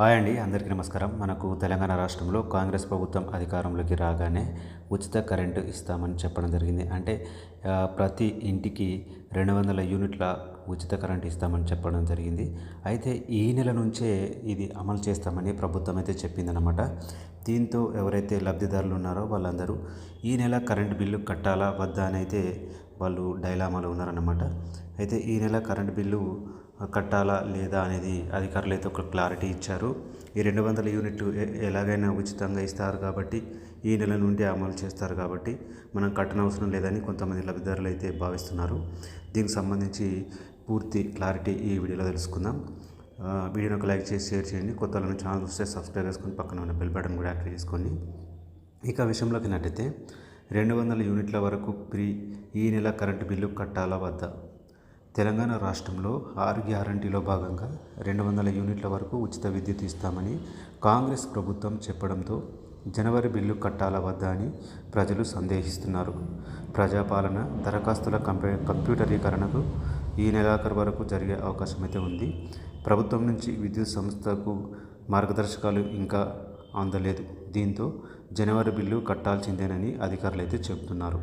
Hi అండి అందరికీ నమస్కారం. మనకు తెలంగాణ రాష్ట్రంలో కాంగ్రెస్ ప్రభుత్వం అధికారంలోకి రాగానే ఉచిత కరెంటు ఇస్తామని చెప్పడం జరిగింది. అంటే ప్రతి ఇంటికి రెండు వందల యూనిట్ల ఉచిత కరెంట్ ఇస్తామని చెప్పడం జరిగింది. అయితే ఈ నెల నుంచే ఇది అమలు చేస్తామని ప్రభుత్వం అయితే చెప్పిందనమాట దీంతో ఎవరైతే లబ్ధిదారులు ఉన్నారో వాళ్ళందరూ ఈ నెల కరెంట్ బిల్లు కట్టాలా వద్దా అని అయితే వాళ్ళు డైలామాలో ఉన్నారన్నమాట. అయితే ఈ నెల కరెంట్ బిల్లు కట్టాలా లేదా అనేది అధికారులు అయితే ఒక క్లారిటీ ఇచ్చారు. ఈ రెండు వందల యూనిట్లు ఎలాగైనా ఉచితంగా ఇస్తారు కాబట్టి ఈ నెల నుండి అమలు చేస్తారు కాబట్టి మనం కట్టనవసరం లేదని కొంతమంది లబ్ధిదారులు అయితే భావిస్తున్నారు. దీనికి సంబంధించి పూర్తి క్లారిటీ ఈ వీడియోలో తెలుసుకుందాం. వీడియోని ఒక లైక్ చేసి షేర్ చేయండి. కొత్త వాళ్ళని ఛానల్ చూస్తే సబ్స్క్రైబ్ చేసుకొని పక్కన ఉన్న బెల్ బటన్ కూడా యాక్టివ్ చేసుకోండి. ఇక విషయంలోకి నట్టయితే రెండు వందల యూనిట్ల వరకు ప్రీ ఈ నెల కరెంటు బిల్లు కట్టాలా వద్దా? తెలంగాణ రాష్ట్రంలో ఆరు గ్యారంటీలో భాగంగా రెండు వందల యూనిట్ల వరకు ఉచిత విద్యుత్ ఇస్తామని కాంగ్రెస్ ప్రభుత్వం చెప్పడంతో జనవరి బిల్లు కట్టాలా వద్ద అని ప్రజలు సందేహిస్తున్నారు. ప్రజాపాలన దరఖాస్తుల కంప్యూ కంప్యూటరీకరణకు ఈ నెలాఖరు వరకు జరిగే అవకాశం అయితే ఉంది. ప్రభుత్వం నుంచి విద్యుత్ సంస్థకు మార్గదర్శకాలు ఇంకా అందలేదు. దీంతో జనవరి బిల్లు కట్టాల్సిందేనని అధికారులు అయితే చెబుతున్నారు.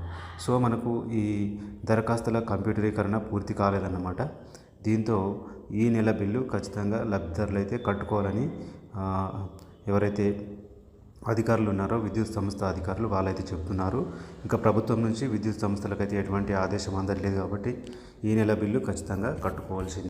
సో మనకు ఈ దరఖాస్తుల కంప్యూటరీకరణ పూర్తి కాలేదన్నమాట. దీంతో ఈ నెల బిల్లు ఖచ్చితంగా లబ్ధిదారులు అయితే కట్టుకోవాలని ఎవరైతే అధికారులు ఉన్నారో విద్యుత్ సంస్థ అధికారులు వాళ్ళైతే చెప్తున్నారు ఇంకా ప్రభుత్వం నుంచి విద్యుత్ సంస్థలకైతే ఎటువంటి ఆదేశం అందట్లేదు కాబట్టి ఈ నెల బిల్లు ఖచ్చితంగా కట్టుకోవాల్సింది.